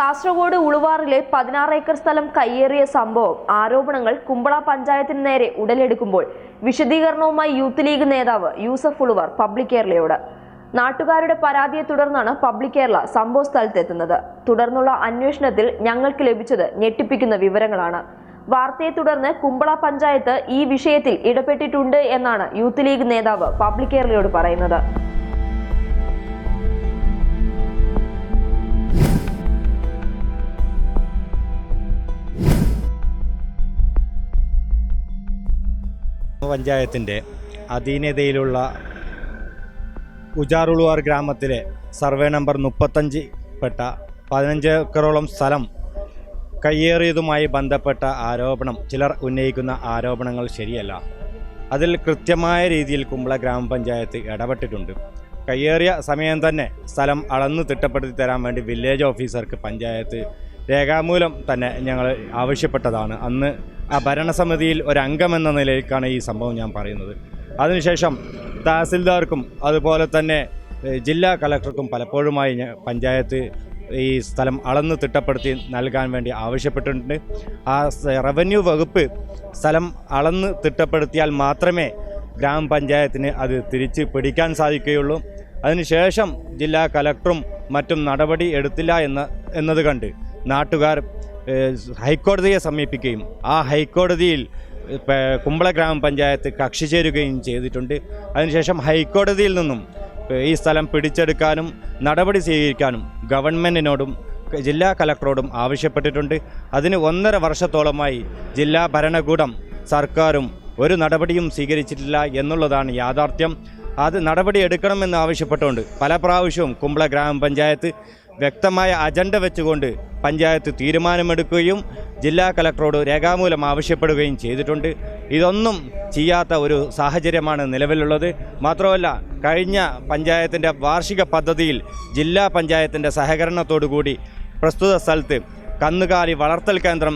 കാസർഗോഡ് ഉളുവാറിലെ പതിനാറ് ഏക്കർ സ്ഥലം കയ്യേറിയ സംഭവം. ആരോപണങ്ങൾ കുമ്പള പഞ്ചായത്തിന് നേരെ ഉടലെടുക്കുമ്പോൾ വിശദീകരണവുമായി യൂത്ത് ലീഗ് നേതാവ് യൂസഫ് ഉളുവാർ പബ്ലിക് കേരളയോട്. നാട്ടുകാരുടെ പരാതിയെ തുടർന്നാണ് പബ്ലിക് കേരള സംഭവ സ്ഥലത്തെത്തുന്നത്. തുടർന്നുള്ള അന്വേഷണത്തിൽ ഞങ്ങൾക്ക് ലഭിച്ചത് ഞെട്ടിപ്പിക്കുന്ന വിവരങ്ങളാണ്. വാർത്തയെ തുടർന്ന് കുമ്പള പഞ്ചായത്ത് ഈ വിഷയത്തിൽ ഇടപെട്ടിട്ടുണ്ട് എന്നാണ് യൂത്ത് ലീഗ് നേതാവ് പബ്ലിക് കേരളയോട് പറയുന്നത്. പഞ്ചായത്തിന്റെ അധീനതയിലുള്ള ഉജാറുളുവാർ ഗ്രാമത്തിലെ സർവേ നമ്പർ മുപ്പത്തഞ്ച് പെട്ട പതിനഞ്ച് ഏക്കറോളം സ്ഥലം കയ്യേറിയതുമായി ബന്ധപ്പെട്ട ആരോപണം. ചിലർ ഉന്നയിക്കുന്ന ആരോപണങ്ങൾ ശരിയല്ല. അതിൽ കൃത്യമായ രീതിയിൽ കുമ്പള ഗ്രാമപഞ്ചായത്ത് ഇടപെട്ടിട്ടുണ്ട്. കയ്യേറിയ സമയം തന്നെ സ്ഥലം അളന്ന് തിട്ടപ്പെടുത്തി തരാൻ വേണ്ടി വില്ലേജ് ഓഫീസർക്ക് പഞ്ചായത്ത് രേഖാമൂലം തന്നെ ഞങ്ങൾ ആവശ്യപ്പെട്ടതാണ്. അന്ന് ആ ഭരണസമിതിയിൽ ഒരംഗമെന്ന നിലയിലേക്കാണ് ഈ സംഭവം ഞാൻ പറയുന്നത്. അതിനുശേഷം തഹസിൽദാർക്കും അതുപോലെ തന്നെ ജില്ലാ കളക്ടർക്കും പലപ്പോഴുമായി പഞ്ചായത്ത് ഈ സ്ഥലം അളന്ന് തിട്ടപ്പെടുത്തി നൽകാൻ വേണ്ടി ആവശ്യപ്പെട്ടിട്ടുണ്ട്. ആ റവന്യൂ വകുപ്പ് സ്ഥലം അളന്ന് തിട്ടപ്പെടുത്തിയാൽ മാത്രമേ ഗ്രാമപഞ്ചായത്തിന് അത് തിരിച്ച് പിടിക്കാൻ സാധിക്കുകയുള്ളൂ. അതിനുശേഷം ജില്ലാ കലക്ടറും മറ്റും നടപടി എടുത്തില്ല എന്ന എന്നത് കണ്ട് നാട്ടുകാർ ഹൈക്കോടതിയെ സമീപിക്കുകയും ആ ഹൈക്കോടതിയിൽ കുമ്പള ഗ്രാമപഞ്ചായത്ത് കക്ഷി ചേരുകയും ചെയ്തിട്ടുണ്ട്. അതിനുശേഷം ഹൈക്കോടതിയിൽ നിന്നും ഈ സ്ഥലം പിടിച്ചെടുക്കാനും നടപടി സ്വീകരിക്കാനും ഗവൺമെന്റിനോടും ജില്ലാ കലക്ടറോടും ആവശ്യപ്പെട്ടിട്ടുണ്ട്. അതിന് ഒന്നര വർഷത്തോളമായി ജില്ലാ ഭരണകൂടം സർക്കാരും ഒരു നടപടിയും സ്വീകരിച്ചിട്ടില്ല എന്നുള്ളതാണ് യാഥാർത്ഥ്യം. അത് നടപടി എടുക്കണമെന്ന് ആവശ്യപ്പെട്ടുകൊണ്ട് പല പ്രാവശ്യവും കുമ്പള ഗ്രാമപഞ്ചായത്ത് വ്യക്തമായ അജണ്ട വെച്ചുകൊണ്ട് പഞ്ചായത്ത് തീരുമാനമെടുക്കുകയും ജില്ലാ കലക്ടറോട് രേഖാമൂലം ആവശ്യപ്പെടുകയും ചെയ്തിട്ടുണ്ട്. ഇതൊന്നും ചെയ്യാത്ത ഒരു സാഹചര്യമാണ് നിലവിലുള്ളത്. മാത്രമല്ല കഴിഞ്ഞ പഞ്ചായത്തിന്റെ വാർഷിക പദ്ധതിയിൽ ജില്ലാ പഞ്ചായത്തിന്റെ സഹകരണത്തോടുകൂടി പ്രസ്തുത സ്ഥലത്ത് കന്നുകാലി വളർത്തൽ കേന്ദ്രം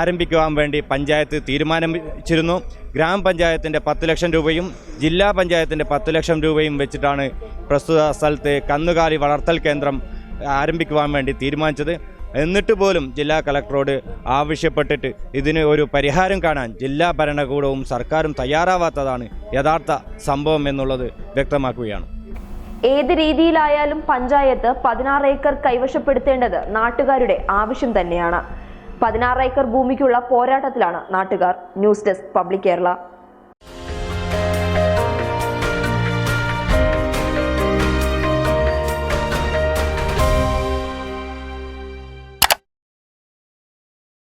ആരംഭിക്കുവാൻ വേണ്ടി പഞ്ചായത്ത് തീരുമാനിച്ചിരുന്നു. ഗ്രാമപഞ്ചായത്തിന്റെ പത്ത് ലക്ഷം രൂപയും ജില്ലാ പഞ്ചായത്തിന്റെ പത്ത് ലക്ഷം രൂപയും വെച്ചിട്ടാണ് പ്രസ്തുത സ്ഥലത്ത് കന്നുകാലി വളർത്തൽ കേന്ദ്രം ആരംഭിക്കുവാൻ വേണ്ടി തീരുമാനിച്ചത്. എന്നിട്ട് പോലും ജില്ലാ കളക്ടറോട് ആവശ്യപ്പെട്ടിട്ട് ഇതിന് ഒരു പരിഹാരം കാണാൻ ജില്ലാ ഭരണകൂടവും സർക്കാരും തയ്യാറാവാത്തതാണ് യഥാർത്ഥ സംഭവം എന്നുള്ളത് വ്യക്തമാക്കുകയാണ്. ഏത് രീതിയിലായാലും പഞ്ചായത്ത് പതിനാറ് ഏക്കർ കൈവശപ്പെടുത്തേണ്ടത് നാട്ടുകാരുടെ ആവശ്യം തന്നെയാണ്. പതിനാറ് ഏക്കർ ഭൂമിക്കുള്ള പോരാട്ടത്തിലാണ് നാട്ടുകാർ. News desk public Kerala.